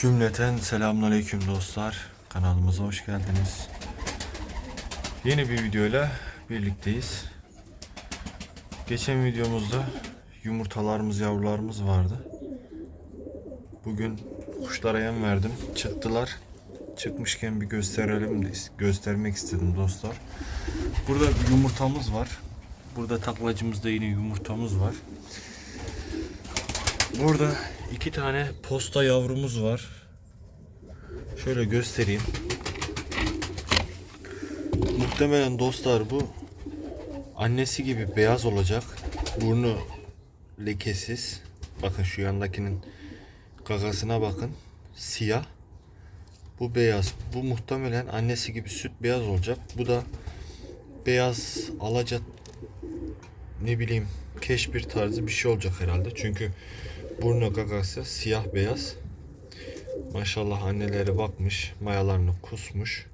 Cümleten selamünaleyküm dostlar. Kanalımıza hoş geldiniz. Yeni bir videoyla birlikteyiz. Geçen videomuzda yumurtalarımız, yavrularımız vardı. Bugün kuşlara yem verdim. Çıktılar. Çıkmışken bir gösterelim göstermek istedim dostlar. Burada bir yumurtamız var. Burada taklacımızda yine yumurtamız var. Burada iki tane posta yavrumuz var. Şöyle göstereyim. Muhtemelen dostlar bu annesi gibi beyaz olacak. Burnu lekesiz. Bakın şu yandakinin gagasına bakın. Siyah. Bu beyaz. Bu muhtemelen annesi gibi süt beyaz olacak. Bu da beyaz alaca ne bileyim keşbir tarzı bir şey olacak herhalde. Çünkü burnu gagası siyah beyaz. Maşallah anneleri bakmış, mayalarını kusmuş.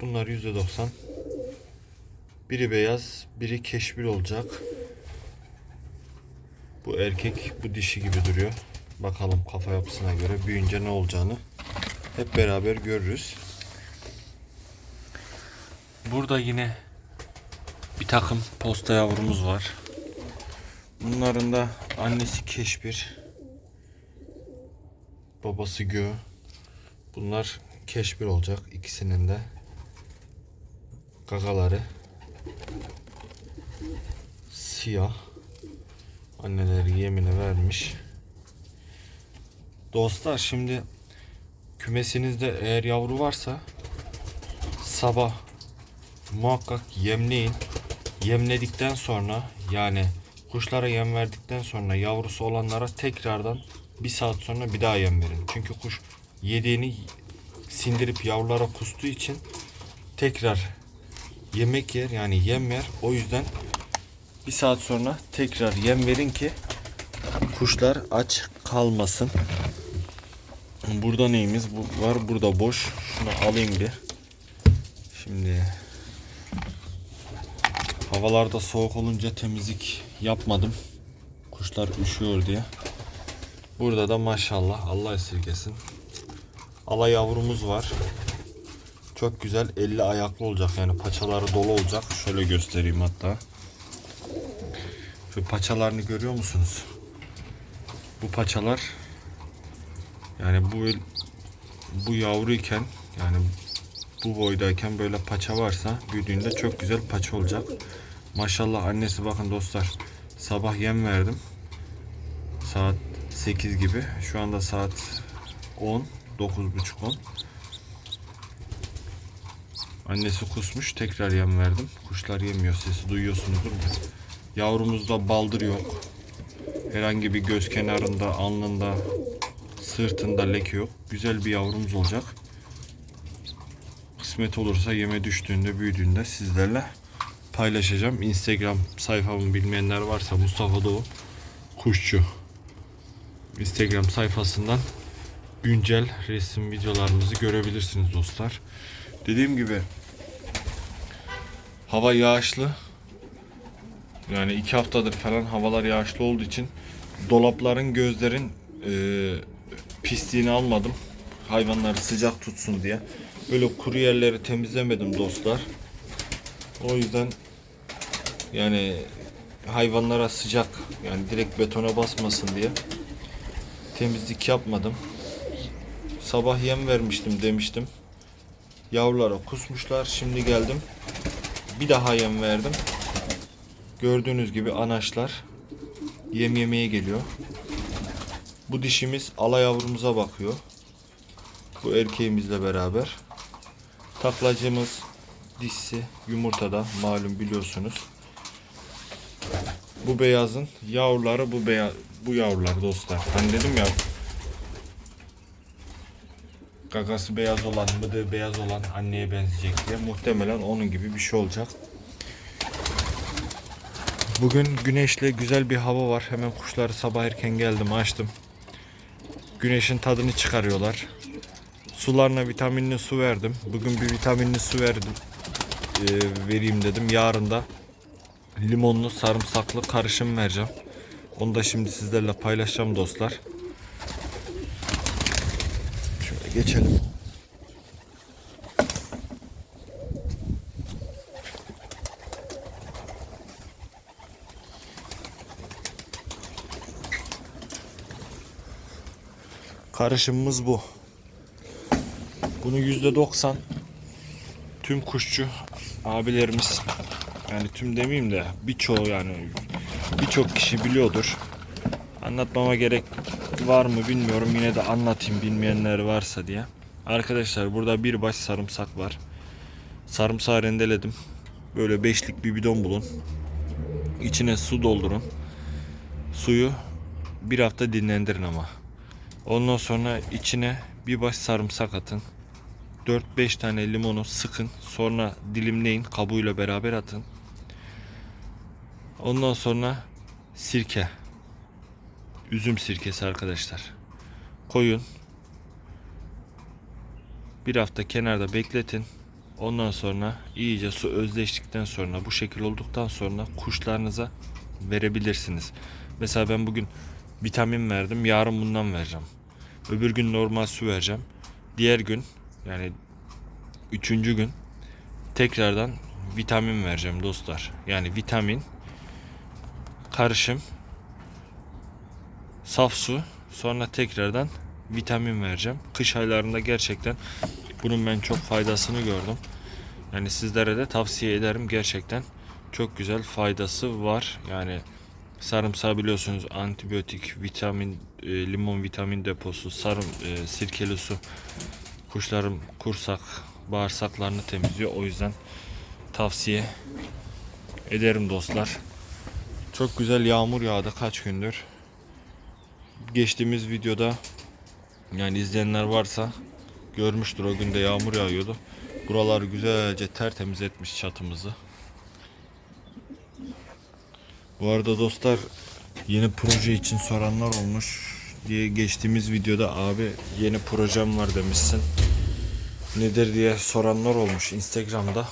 Bunlar %90. Biri beyaz, biri keşbir olacak. Bu erkek, bu dişi gibi duruyor. Bakalım kafa yapısına göre büyüyünce ne olacağını hep beraber görürüz. Burada yine bir takım posta yavrumuz var. Bunların da annesi keşbir. Babası gö. Bunlar keşbir olacak ikisinin de. Gagaları siyah. Anneleri yemini vermiş. Dostlar şimdi kümesinizde eğer yavru varsa sabah muhakkak yemleyin. Yemledikten sonra yani kuşlara yem verdikten sonra yavrusu olanlara tekrardan bir saat sonra bir daha yem verin. Çünkü kuş yediğini sindirip yavrulara kustuğu için tekrar yemek yer yani yem yer. O yüzden bir saat sonra tekrar yem verin ki kuşlar aç kalmasın. Burada neyimiz bu var? Burada boş. Şunu alayım bir. Şimdi havalarda soğuk olunca temizlik yapmadım. Kuşlar üşüyor diye. Burada da maşallah Allah esirgesin. Ala yavrumuz var. Çok güzel 50 ayaklı olacak yani paçaları dolu olacak. Şöyle göstereyim hatta. Şu paçalarını görüyor musunuz? Bu paçalar yani bu bu yavruyken yani bu boydayken böyle paça varsa büyüdüğünde çok güzel paça olacak. Maşallah annesi bakın dostlar sabah yem verdim. Saat 8 gibi. Şu anda saat 10, 9.30 10. Annesi kusmuş. Tekrar yem verdim. Kuşlar yemiyor. Sesi duyuyorsunuzdur. Yavrumuzda baldır yok. Herhangi bir göz kenarında, alnında, sırtında leke yok. Güzel bir yavrumuz olacak. Kısmet olursa yeme düştüğünde, büyüdüğünde sizlerle paylaşacağım. Instagram sayfamı bilmeyenler varsa Mustafa Doğu Kuşçu Instagram sayfasından güncel resim videolarımızı görebilirsiniz dostlar. Dediğim gibi hava yağışlı. Yani iki haftadır falan havalar yağışlı olduğu için dolapların gözlerin e, pisliğini almadım. Hayvanları sıcak tutsun diye. Böyle kuru yerleri temizlemedim dostlar. O yüzden yani hayvanlara sıcak yani direkt betona basmasın diye temizlik yapmadım. Sabah yem vermiştim demiştim. Yavrulara kusmuşlar. Şimdi geldim. Bir daha yem verdim. Gördüğünüz gibi anaçlar yem yemeye geliyor. Bu dişimiz ala yavrumuza bakıyor. Bu erkeğimizle beraber. Taklacımız dişsi yumurtada malum biliyorsunuz. Bu beyazın yavruları bu beyaz bu yavrular dostlar. Hani dedim ya gagası beyaz olan, mıdığı beyaz olan anneye benzeyecek diye. Muhtemelen onun gibi bir şey olacak. Bugün güneşli güzel bir hava var. Hemen kuşları sabah erken geldim açtım. Güneşin tadını çıkarıyorlar. Sularına vitaminli su verdim. Bugün bir vitaminli su verdim. Ee, vereyim dedim. Yarın da limonlu sarımsaklı karışım vereceğim. Onu da şimdi sizlerle paylaşacağım dostlar. geçelim. Karışımımız bu. Bunu yüzde doksan tüm kuşçu abilerimiz yani tüm demeyeyim de birçoğu yani birçok kişi biliyordur. Anlatmama gerek var mı bilmiyorum. Yine de anlatayım bilmeyenler varsa diye. Arkadaşlar burada bir baş sarımsak var. Sarımsağı rendeledim. Böyle beşlik bir bidon bulun. İçine su doldurun. Suyu bir hafta dinlendirin ama. Ondan sonra içine bir baş sarımsak atın. 4-5 tane limonu sıkın. Sonra dilimleyin. Kabuğuyla beraber atın. Ondan sonra sirke. Üzüm sirkesi arkadaşlar. Koyun. Bir hafta kenarda bekletin. Ondan sonra iyice su özleştikten sonra bu şekil olduktan sonra kuşlarınıza verebilirsiniz. Mesela ben bugün vitamin verdim. Yarın bundan vereceğim. Öbür gün normal su vereceğim. Diğer gün yani üçüncü gün tekrardan vitamin vereceğim dostlar. Yani vitamin karışım saf su sonra tekrardan vitamin vereceğim. Kış aylarında gerçekten bunun ben çok faydasını gördüm. Yani sizlere de tavsiye ederim gerçekten. Çok güzel faydası var. Yani sarımsağı biliyorsunuz antibiyotik, vitamin, e, limon vitamin deposu, sarım, e, sirkeli su kuşların kursak, bağırsaklarını temizliyor. O yüzden tavsiye ederim dostlar. Çok güzel yağmur yağdı kaç gündür. Geçtiğimiz videoda yani izleyenler varsa görmüştür o günde yağmur yağıyordu. Buralar güzelce tertemiz etmiş çatımızı. Bu arada dostlar yeni proje için soranlar olmuş diye geçtiğimiz videoda abi yeni projem var demişsin. Nedir diye soranlar olmuş Instagram'da.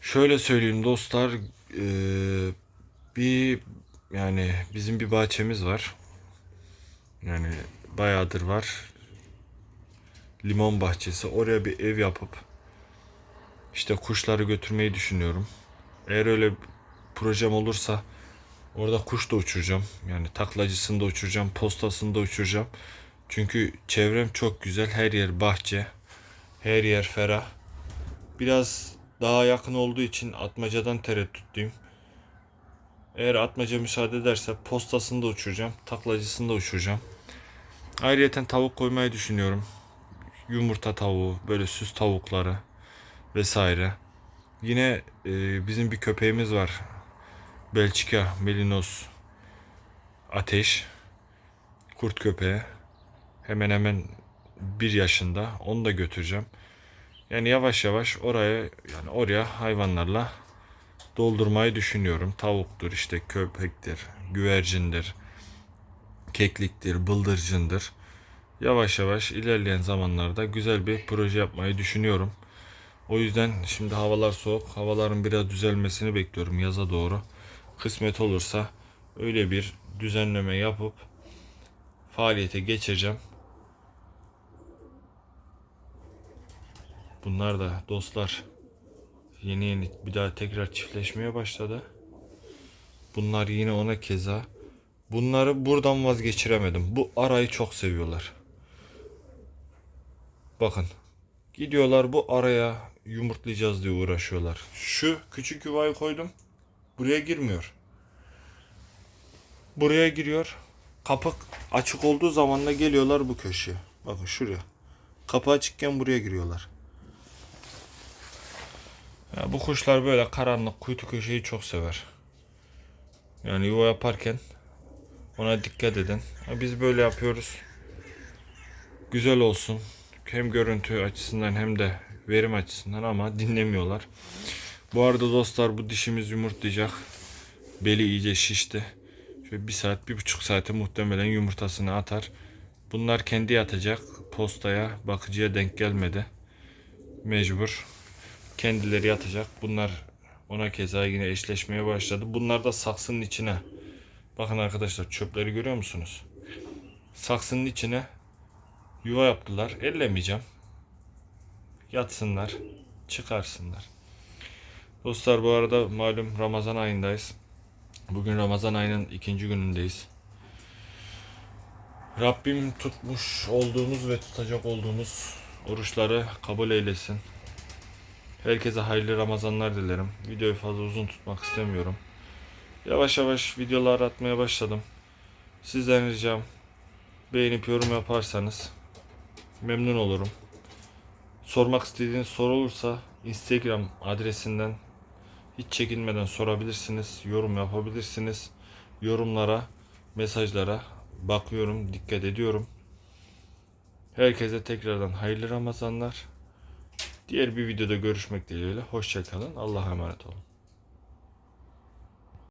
Şöyle söyleyeyim dostlar eee, bir yani bizim bir bahçemiz var. Yani bayağıdır var. Limon bahçesi. Oraya bir ev yapıp işte kuşları götürmeyi düşünüyorum. Eğer öyle projem olursa orada kuş da uçuracağım. Yani taklacısını da uçuracağım, postasını da uçuracağım. Çünkü çevrem çok güzel. Her yer bahçe. Her yer ferah. Biraz daha yakın olduğu için atmacadan tereddütlüyüm. Eğer atmaca müsaade ederse postasını da uçuracağım. Taklacısını da uçuracağım. Ayrıca tavuk koymayı düşünüyorum. Yumurta tavuğu, böyle süs tavukları vesaire. Yine e, bizim bir köpeğimiz var. Belçika Melinos Ateş. Kurt köpeği. Hemen hemen bir yaşında. Onu da götüreceğim. Yani yavaş yavaş oraya yani oraya hayvanlarla doldurmayı düşünüyorum. Tavuktur, işte köpektir, güvercindir, kekliktir, bıldırcındır. Yavaş yavaş ilerleyen zamanlarda güzel bir proje yapmayı düşünüyorum. O yüzden şimdi havalar soğuk. Havaların biraz düzelmesini bekliyorum yaza doğru. Kısmet olursa öyle bir düzenleme yapıp faaliyete geçeceğim. Bunlar da dostlar yeni yeni bir daha tekrar çiftleşmeye başladı. Bunlar yine ona keza. Bunları buradan vazgeçiremedim. Bu arayı çok seviyorlar. Bakın. Gidiyorlar bu araya yumurtlayacağız diye uğraşıyorlar. Şu küçük yuvayı koydum. Buraya girmiyor. Buraya giriyor. Kapı açık olduğu zaman da geliyorlar bu köşeye. Bakın şuraya. Kapı açıkken buraya giriyorlar. Ya bu kuşlar böyle karanlık kuytu köşeyi çok sever. Yani yuva yaparken ona dikkat edin. Biz böyle yapıyoruz. Güzel olsun. Hem görüntü açısından hem de verim açısından ama dinlemiyorlar. Bu arada dostlar bu dişimiz yumurtlayacak. Beli iyice şişti. Şöyle bir saat, bir buçuk saate muhtemelen yumurtasını atar. Bunlar kendi yatacak. Postaya, bakıcıya denk gelmedi. Mecbur. Kendileri yatacak. Bunlar ona keza yine eşleşmeye başladı. Bunlar da saksının içine. Bakın arkadaşlar çöpleri görüyor musunuz? Saksının içine yuva yaptılar. Ellemeyeceğim. Yatsınlar, çıkarsınlar. Dostlar bu arada malum Ramazan ayındayız. Bugün Ramazan ayının ikinci günündeyiz. Rabbim tutmuş olduğumuz ve tutacak olduğumuz oruçları kabul eylesin. Herkese hayırlı Ramazanlar dilerim. Videoyu fazla uzun tutmak istemiyorum. Yavaş yavaş videolar atmaya başladım. Sizden ricam beğenip yorum yaparsanız memnun olurum. Sormak istediğiniz soru olursa Instagram adresinden hiç çekinmeden sorabilirsiniz. Yorum yapabilirsiniz. Yorumlara, mesajlara bakıyorum, dikkat ediyorum. Herkese tekrardan hayırlı Ramazanlar. Diğer bir videoda görüşmek dileğiyle. Hoşçakalın. Allah'a emanet olun.